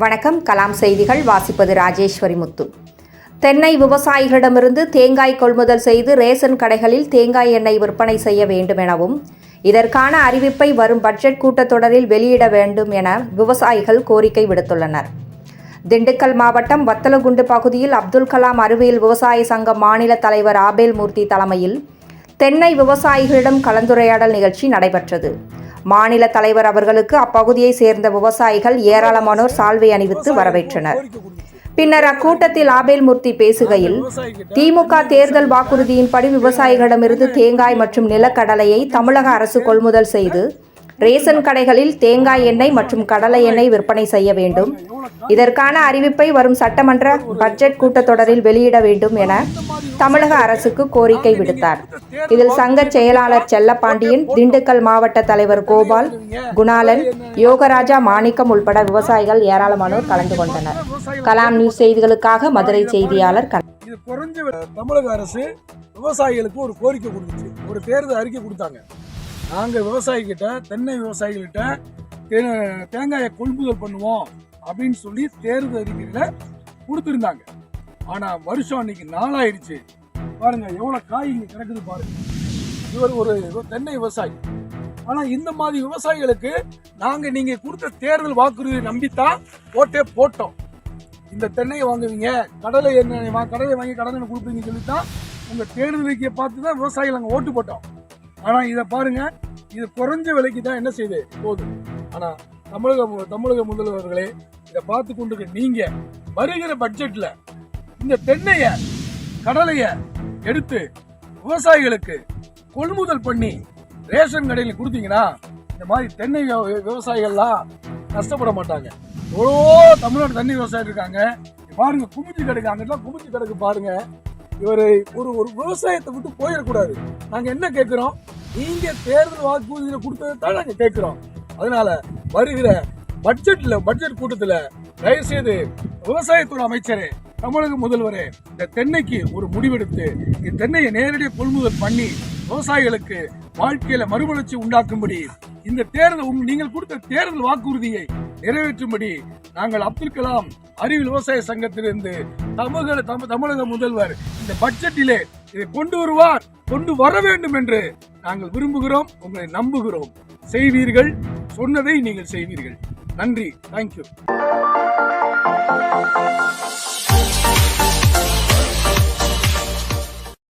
வணக்கம். கலாம் செய்திகள் வாசிப்பது ராஜேஸ்வரி முத்து. தென்னை விவசாயிகளிடமிருந்து தேங்காய் கொள்முதல் செய்து ரேஷன் கடைகளில் தேங்காய் எண்ணெய் விற்பனை செய்ய வேண்டும் எனவும் இதற்கான அறிவிப்பை வரும் பட்ஜெட் கூட்டத்தொடரில் வெளியிட வேண்டும் என விவசாயிகள் கோரிக்கை விடுத்துள்ளனர். திண்டுக்கல் மாவட்டம் வத்தலகுண்டு பகுதியில் அப்துல் கலாம் அறிவியல் விவசாய சங்க மாநில தலைவர் ஆபேல் மூர்த்தி தலைமையில் தென்னை விவசாயிகளிடம் கலந்துரையாடல் நிகழ்ச்சி நடைபெற்றது. மாநில தலைவர் அவர்களுக்கு அப்பகுதியை சேர்ந்த விவசாயிகள் ஏராளமானோர் சால்வை அணிவித்து வரவேற்றனர். பின்னர் அக்கூட்டத்தில் ஆபேல் மூர்த்தி பேசுகையில் திமுக தேர்தல் வாக்குறுதியின்படி விவசாயிகளிடமிருந்து தேங்காய் மற்றும் நிலக்கடலையை தமிழக அரசு கொள்முதல் செய்து ரேசன் கடைகளில் தேங்காய் எண்ணெய் மற்றும் கடலை எண்ணெய் விற்பனை செய்ய வேண்டும். இதற்கான அறிவிப்பை வரும் சட்டமன்ற பட்ஜெட் கூட்டத்தொடரில் வெளியிட வேண்டும் என தமிழக அரசுக்கு கோரிக்கை விடுத்தார். இதில் சங்க செயலாளர் செல்லப்பாண்டியன் திண்டுக்கல் மாவட்ட தலைவர் கோபால் குணாலன் யோகராஜா மாணிக்கம் உள்பட விவசாயிகள் ஏராளமானோர் கலந்து கொண்டனர். கலாம் நியூஸ் செய்திகளுக்காக மதுரை செய்தியாளர் இது குறைஞ்ச தமிழக அரசு விவசாயிகளுக்கு ஒரு கோரிக்கை கொடுத்துச்சு. ஒரு தேர்தல் அறிக்கை கொடுத்தாங்க. நாங்கள் விவசாயிகிட்ட தென்னை விவசாயிகள்கிட்ட தே- தேங்காயை கொள்முதல் பண்ணுவோம் அப்படின்னு சொல்லி தேர்தல் அறிக்கையில் கொடுத்துருந்தாங்க. ஆனால் வருஷம் அன்னைக்கு நாளாயிடுச்சு. பாருங்க எவ்வளோ காய் இங்கே கிடக்குது பாருங்க. இவர் ஒரு தென்னை விவசாயி. ஆனால் இந்த மாதிரி விவசாயிகளுக்கு நாங்கள் நீங்கள் கொடுத்த தேர்தல் வாக்குறுதியை நம்பித்தான் ஓட்டே போட்டோம். இந்த தென்னையை வாங்குவீங்க கடலை என்ன கடலை வாங்கி கடனை கொடுப்பீங்கன்னு சொல்லி தான் உங்கள் தேர்தல் வைக்க பார்த்து தான் விவசாயிகள் அங்கே ஓட்டு போட்டோம். ஆனால் இதை பாருங்க இது குறைஞ்ச விலைக்கு தான் என்ன செய்யுது போகுது. ஆனால் தமிழக தமிழக முதல்வர்களே இதை பார்த்து கொண்டு நீங்க வருகிற பட்ஜெட்ல இந்த தென்னைய கடலைய எடுத்து விவசாயிகளுக்கு கொள்முதல் பண்ணி ரேஷன் கடையில் கொடுத்தீங்கன்னா இந்த மாதிரி தென்னை விவசாயிகள்லாம் கஷ்டப்பட மாட்டாங்க. எவ்வளோ தமிழ்நாடு தண்ணி விவசாயம் இருக்காங்க. பாருங்க குமிஞ்சி கிடக்கு அங்கெல்லாம் குமிஞ்சி கிடக்கு பாருங்க. இவர் ஒரு ஒரு விவசாயத்தை விட்டு போயிடக்கூடாது. நாங்கள் என்ன கேட்குறோம்? நீங்கள் தேர்தல் வாக்குறுதியில் கொடுத்ததை தான் நாங்கள் கேட்குறோம். அதனால வருகிற பட்ஜெட்ல பட்ஜெட் கூட்டத்தில் தயவு செய்து விவசாயத்துறை அமைச்சரே தமிழக முதல்வரே இந்த தென்னைக்கு ஒரு முடிவெடுத்து இந்த தென்னையை நேரடியாக கொள்முதல் பண்ணி விவசாயிகளுக்கு வாழ்க்கையில மறுமலர்ச்சி உண்டாக்கும்படி இந்த தேர்தல் நீங்கள் கொடுத்த தேர்தல் வாக்குறுதியை நிறைவேற்றும்படி நாங்கள் அப்துல் கலாம் அறிவியல் விவசாய சங்கத்திலிருந்து தமிழக தம- தமிழக முதல்வர் இந்த பட்ஜெட்டிலே இதை கொண்டு வருவார் கொண்டு வர வேண்டும் என்று நாங்கள் விரும்புகிறோம் உங்களை நம்புகிறோம். செய்வீர்கள் சொன்னதை நீங்கள் செய்வீர்கள். நன்றி தேங்க்யூ